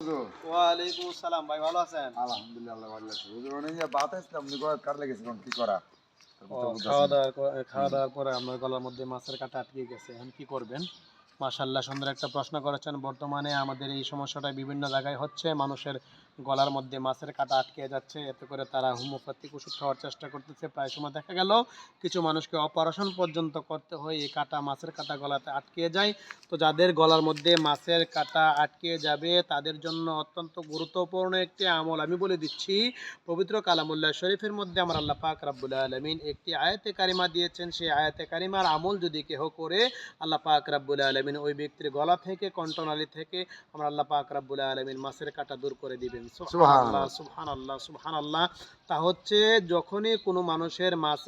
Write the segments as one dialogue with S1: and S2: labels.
S1: ওয়ালাইকুম আসসালাম ভাই ভালো আছেন?
S2: আলহামদুলিল্লাহ ভালো আছে। হুজুর অনেক বাত আসলাম নি গলা কার লেগেছে কি করা?
S1: খাওয়া দাওয়ার ক- খাওয়া দাওয়ার পরে আপনার গলার মধ্যে মাছের কাটা আটকে গেছে এখন কি করবেন? মাশাল্লাহ সুন্দর একটা প্রশ্ন করেছেন। বর্তমানে আমাদের এই সমস্যাটা বিভিন্ন জায়গায় হচ্ছে মানুষের গলার মধ্যে মাছের কাঁটা আটকে যাচ্ছে, এতে করে তারা হোমিওপ্যাথিক ওষুধ খাওয়ার চেষ্টা করতেছে। প্রায় সময় দেখা গেল কিছু মানুষকে অপারেশন পর্যন্ত করতে হয়, এই কাঁটা মাছের কাঁটা গলাতে আটকে যায়। তো যাদের গলার মধ্যে মাছের কাঁটা আটকে যাবে, তাদের জন্য অত্যন্ত গুরুত্বপূর্ণ একটি আমল আমি বলে দিচ্ছি। পবিত্র কালামুল্লাহ শরীফের মধ্যে আমার আল্লাহ পাক রাব্বুল আলমিন একটি আয়াতে কারিমা দিয়েছেন। সেই আয়াতে কারিমার আমল যদি কেহ করে, আল্লাহ পাক রাব্বুল আলমিন ওই ব্যক্তির গলা থেকে, কণ্ঠনালী থেকে, আমার আল্লাহ পাক রাব্বুল আলমিন মাছের কাঁটা দূর করে দিবেন। তা হচ্ছে যখনই কোনো মানুষের মাছ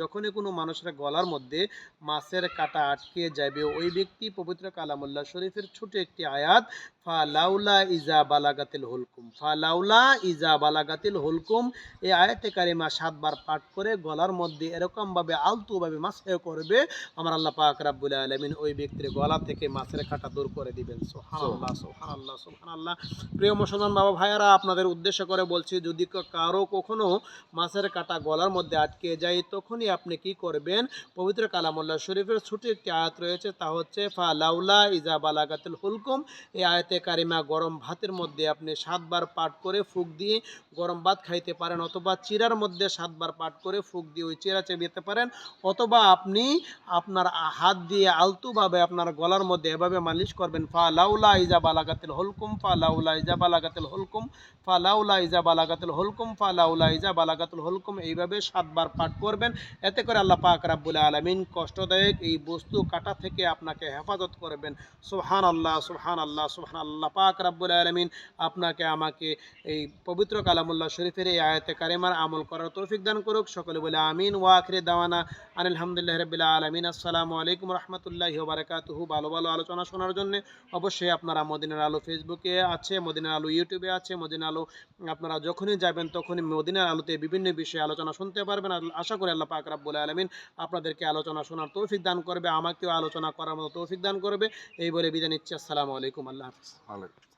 S1: যখনই কোনো মানুষের গলার মধ্যে মাছের কাঁটা আটকে যাবে ওই ব্যক্তি পবিত্র শরীফের ছোট একটি আয়াত, ফালাউলা ইজা বালাগাতিল হুলকুম, ফালাউলা ইজা বালাগাতিল হুলকুম, এই আয়াতে কারিমা সাতবার পাঠ করে গলার মধ্যে এরকমভাবে, আলতুভাবে মাছে করবে, আমার আল্লাহ পাক রাব্বুল আলামিন ওই ব্যক্তির গলা থেকে মাছের কাঁটা দূর করে দিবেন। সুবহানাল্লাহ সুবহানাল্লাহ সুবহানাল্লাহ। প্রিয় মুসলমান বাবা ভাইয়ারা আপনাদের উদ্দেশ্য করে বলছি, যদি কারও কখনো মাছের কাটা গলার মধ্যে আটকে যায়, তখনই আপনি কি করবেন? পবিত্র কালামুল্লাহ শরীফের ছোট একটি আয়াত রয়েছে, তা হচ্ছে ফা লাউলা ইজা বালাগাতুল হুলকুম। এই আয়াতে কারিমা গরম ভাতের মধ্যে আপনি সাতবার পাঠ করে ফুক দিয়ে গরম ভাত খাইতে পারেন, অথবা চিরার মধ্যে সাতবার পাঠ করে ফুক দিয়ে ওই চিরা চেবিতে পারেন, অথবা আপনি আপনার হাত দিয়ে আলতুভাবে আপনার গলার মধ্যে এভাবে মালিশ করবেন ফা লাউলা ইজা বালাগাতিল হুলকুম ফা লাউলা ইজা বালাগাতিল হুলকুম। ফা লাউলা ইজা বালাগাতুল হুলকুম ফা লাউলা ইজা বালাগাতুল হুলকুম, এইভাবে সাতবার পাঠ করবেন। এতে করে আল্লাহ পাক রাব্বুল আলামিন কষ্টদায়ক এই বস্তু কাটা থেকে আপনাকে হেফাজত করবেন। সুবহান আল্লাহ সুবহান আল্লাহ সুবহান আল্লাহ পাক রাব্বুল আলামিন আপনাকে আমাকে এই পবিত্র কালামুল্লাহ শরীফের এই আয়াতে কারিমার আমল করার তৌফিক দান করুক। সকলে বলে আমিন। ওয়া আখিরি দাওয়ানা আনিল হামদুলিল্লাহ রাব্বিল আলামিন। আসসালামু আলাইকুম রাহমাতুল্লাহি বারাকাতুহু। ভালো ভালো আলোচনা শোনার জন্য অবশ্যই আপনারা মদিনার আলো ফেসবুকে আছে, মদিনার আলো ইউটিউবে আছে মদিনার আলো, আপনারা যখনই যাবেন তখনই মদিনার আলোতে বিভিন্ন বিষয়ে আলোচনা শুনতে পারবেন। আশা করি আল্লাহ পাক রাব্বুল আলামিন আপনাদেরকে আলোচনা শোনার তৌফিক দান করবে, আমাকেও আলোচনা করার মতো তৌফিক দান করবে। এই বলে বিদায় নিচ্ছি। আসসালামু আলাইকুম, আল্লাহ হাফিজ।